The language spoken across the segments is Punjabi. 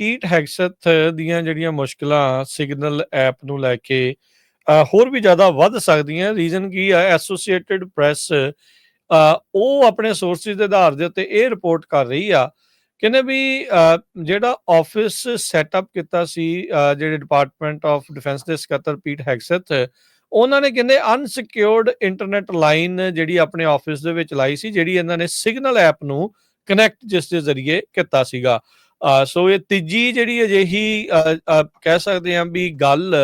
ਪੀਟ ਹੈਗਸਥ ਦੀਆਂ ਜਿਹੜੀਆਂ ਮੁਸ਼ਕਲਾਂ ਸਿਗਨਲ ਐਪ ਨੂੰ ਲੈ ਕੇ ਹੋਰ ਵੀ ਜ਼ਿਆਦਾ ਵੱਧ ਸਕਦੀਆਂ। ਰੀਜ਼ਨ ਕੀ ਆ? ਐਸੋਸੀਏਟਿਡ ਪ੍ਰੈਸ ਉਹ ਆਪਣੇ ਸੋਰਸਿਸ ਦੇ ਆਧਾਰ ਦੇ ਉੱਤੇ ਇਹ ਰਿਪੋਰਟ ਕਰ ਰਹੀ ਆ ਕਹਿੰਦੇ ਵੀ ਜਿਹੜਾ ਆਫਿਸ ਸੈਟਅਪ ਕੀਤਾ ਸੀ ਜਿਹੜੇ ਡਿਪਾਰਟਮੈਂਟ ਆਫ ਡਿਫੈਂਸ ਦੇ ਸਕੱਤਰ ਪੀਟ ਹੈਗਸਥ ਉਹਨਾਂ ਨੇ ਕਹਿੰਦੇ ਅਨਸਿਕਿਉਰਡ ਇੰਟਰਨੈਟ ਲਾਈਨ ਜਿਹੜੀ ਆਪਣੇ ਆਫਿਸ ਦੇ ਵਿੱਚ ਲਾਈ ਸੀ, ਜਿਹੜੀ ਇਹਨਾਂ ਨੇ ਸਿਗਨਲ ਐਪ ਨੂੰ ਕਨੈਕਟ ਜਿਸ ਦੇ ਜ਼ਰੀਏ ਕੀਤਾ ਸੀਗਾ। ਸੋ ਇਹ ਤੀਜੀ ਜਿਹੜੀ ਅਜਿਹੀ ਕਹਿ ਸਕਦੇ ਹਾਂ ਵੀ ਗੱਲ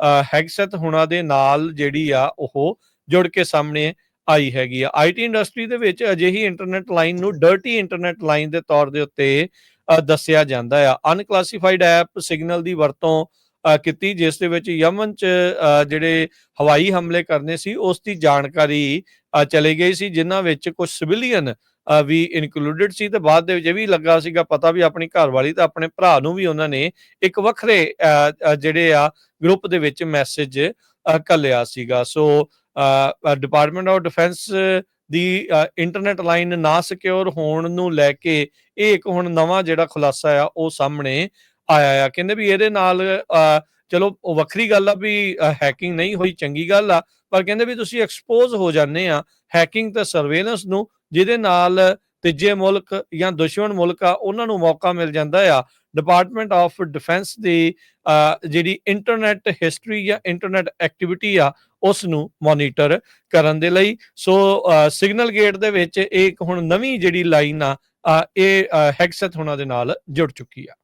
ਅ, ਹੈਗਸਥ ਦੇ ਨਾਲ ਜਿਹੜੀ ਆ ਉਹ ਜੁੜ ਕੇ ਸਾਹਮਣੇ ਆਈ ਹੈਗੀ ਆ। ਆਈਟੀ ਇੰਡਸਟਰੀ ਦੇ ਵਿੱਚ ਅਜਿਹੀ ਇੰਟਰਨੈਟ ਲਾਈਨ ਨੂੰ ਡਰਟੀ ਇੰਟਰਨੈਟ ਲਾਈਨ ਦੇ ਤੌਰ ਦੇ ਉੱਤੇ ਦੱਸਿਆ ਜਾਂਦਾ ਆ। ਅਨਕਲਾਸੀਫਾਈਡ ਐਪ ਸਿਗਨਲ ਦੀ ਵਰਤੋਂ ਕੀਤੀ ਜਿਸ ਦੇ ਵਿੱਚ ਯਮਨ ਚ ਅ, ਜਿਹੜੇ ਹਵਾਈ ਹਮਲੇ ਕਰਨੇ ਸੀ ਉਸ ਦੀ ਜਾਣਕਾਰੀ ਚਲੇ ਗਈ ਸੀ ਜਿਨ੍ਹਾਂ ਵਿੱਚ ਕੁਝ ਸਿਵਿਲੀਅਨ ਵੀ ਇਨਕਲੂਡਡ ਸੀ ਤੇ ਬਾਅਦ ਦੇ ਵਿੱਚ ਇਹ ਵੀ ਲੱਗਾ ਸੀਗਾ, ਪਤਾ ਵੀ ਆਪਣੀ ਘਰਵਾਲੀ ਤਾਂ ਆਪਣੇ ਭਰਾ ਨੂੰ ਵੀ ਉਹਨਾਂ ਨੇ ਇੱਕ ਵੱਖਰੇ ਜਿਹੜੇ ਆ ਗਰੁੱਪ ਦੇ ਵਿੱਚ ਮੈਸੇਜ ਕੱਲਿਆ ਸੀਗਾ। ਸੋ ਡਿਪਾਰਟਮੈਂਟ ਆਫ ਡਿਫੈਂਸ ਦੀ ਇੰਟਰਨੈਟ ਲਾਈਨ ਨਾ ਸਿਕਿਉਰ ਹੋਣ ਨੂੰ ਲੈ ਕੇ ਇਹ ਇੱਕ ਹੁਣ ਨਵਾਂ ਜਿਹੜਾ ਖੁਲਾਸਾ ਆ, ਉਹ ਸਾਹਮਣੇ ਆਇਆ ਆ। ਕਹਿੰਦੇ ਵੀ ਇਹਦੇ ਨਾਲ ਚਲੋ ਵੱਖਰੀ ਗੱਲ ਆ ਵੀ ਹੈਕਿੰਗ ਨਹੀਂ ਹੋਈ, ਚੰਗੀ ਗੱਲ ਆ, ਪਰ ਕਹਿੰਦੇ ਵੀ ਤੁਸੀਂ ਐਕਸਪੋਜ਼ ਹੋ ਜਾਂਦੇ ਆ ਹੈਕਿੰਗ ਤੇ ਸਰਵੇਲੈਂਸ ਨੂੰ ਜਿਹਦੇ ਨਾਲ ਤੀਜੇ ਮੁਲਕ ਜਾਂ ਦੁਸ਼ਮਣ ਮੁਲਕ ਆ, ਉਹਨਾਂ ਨੂੰ ਮੌਕਾ ਮਿਲ ਜਾਂਦਾ ਆ। ਡਿਪਾਰਟਮੈਂਟ ਆਫ ਡਿਫੈਂਸ ਦੀ ਜਿਹੜੀ ਇੰਟਰਨੈਟ ਹਿਸਟਰੀ ਜਾਂ ਇੰਟਰਨੈਟ ਐਕਟੀਵਿਟੀ ਆ ਉਸ ਨੂੰ ਮੋਨੀਟਰ ਕਰਨ ਦੇ ਲਈ। ਸੋ ਸਿਗਨਲ ਗੇਟ ਦੇ ਵਿੱਚ ਇਹ ਇੱਕ ਹੁਣ ਨਵੀਂ ਜਿਹੜੀ ਲਾਈਨ ਆ ਇਹ ਹੈਕਸਤ ਹੁਣਾਂ ਦੇ ਨਾਲ ਜੁੜ ਚੁੱਕੀ ਆ।